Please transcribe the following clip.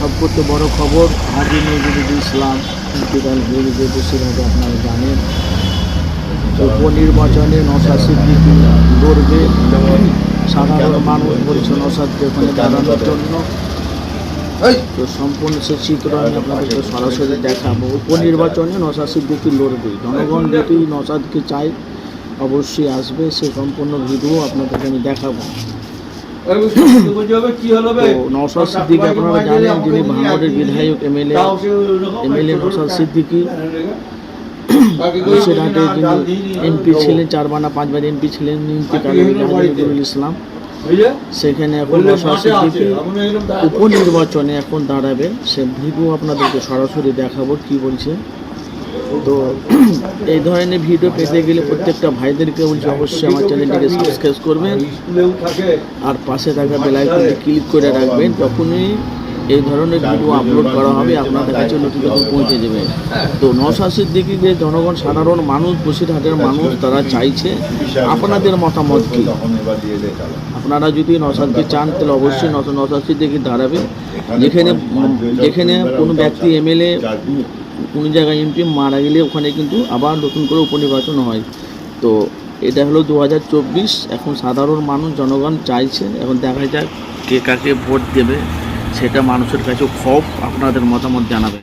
সবথেকে বড় খবর হাজি নজরুল ইসলাম হয়ে বসিরহাটে আপনারা জানেন উপনির্বাচনে নশা সিদ্দিকি লড়বে সাধারণ মানুষ বলছে নশাদকে ওখানে দাঁড়ানোর জন্য তো সম্পূর্ণ সে চিত্র আমি আপনাদেরকে সরাসরি দেখাবো উপনির্বাচনে নশা সিদ্দিকি লড়বে জনগণ যদি নশাদকে চায় অবশ্যই আসবে সে সম্পূর্ণ ভিডিও আপনাদেরকে আমি দেখাবো। নওশাদ সিদ্দিকি আপনারা জানেন যিনি ভাঙড়ের বিধায়ক এমএলএ এমএলএ নওশাদ সিদ্দিকি। বসিরহাটে যিনি এমপি ছিলেন চারবার না পাঁচবার এমপি ছিলেন ইন্তিকাল গেছে হাজী নজরুল ইসলাম। সেখানে এখন নওশাদ সিদ্দিকি উপনির্বাচনে এখন দাঁড়াবে। সে ভিডিও আপনাদেরকে সরাসরি দেখাবো কি বলছে। তো এই ধরনের ভিডিও পেতে গেলে প্রত্যেকটা ভাইদেরকে বলছি, অবশ্যই আমার চ্যানেলটিকে সাবস্ক্রাইব করবেন। আর পাশে থাকা বেলাইকনটি ক্লিক করে রাখবেন। তখনই এই ধরনের ভিডিও আপলোড করা হবে, আপনাদের কাছে নোটিফিকেশন পৌঁছে যাবে। তো নশা দিকে যে জনগণ, সাধারণ মানুষ বসিরহাটের মানুষ, তারা চাইছে আপনাদের মতামত কি? আপনারা যদি নসাদকে চান, তাহলে অবশ্যই নশা নসাদ সিদ্দিকি দাঁড়াবে যেখানে যেখানে কোনো ব্যক্তি, এমএলএ কোনো জায়গায় এমপি মারা গেলে ওখানে কিন্তু আবার নতুন করে উপনির্বাচন হয়। তো এটা হলো দু হাজার চব্বিশ, এখন সাধারণ মানুষ, জনগণ চাইছে, এখন দেখা যাক কে কাকে ভোট দেবে, সেটা মানুষের কাছে খব আপনাদের মতামত জানাবে।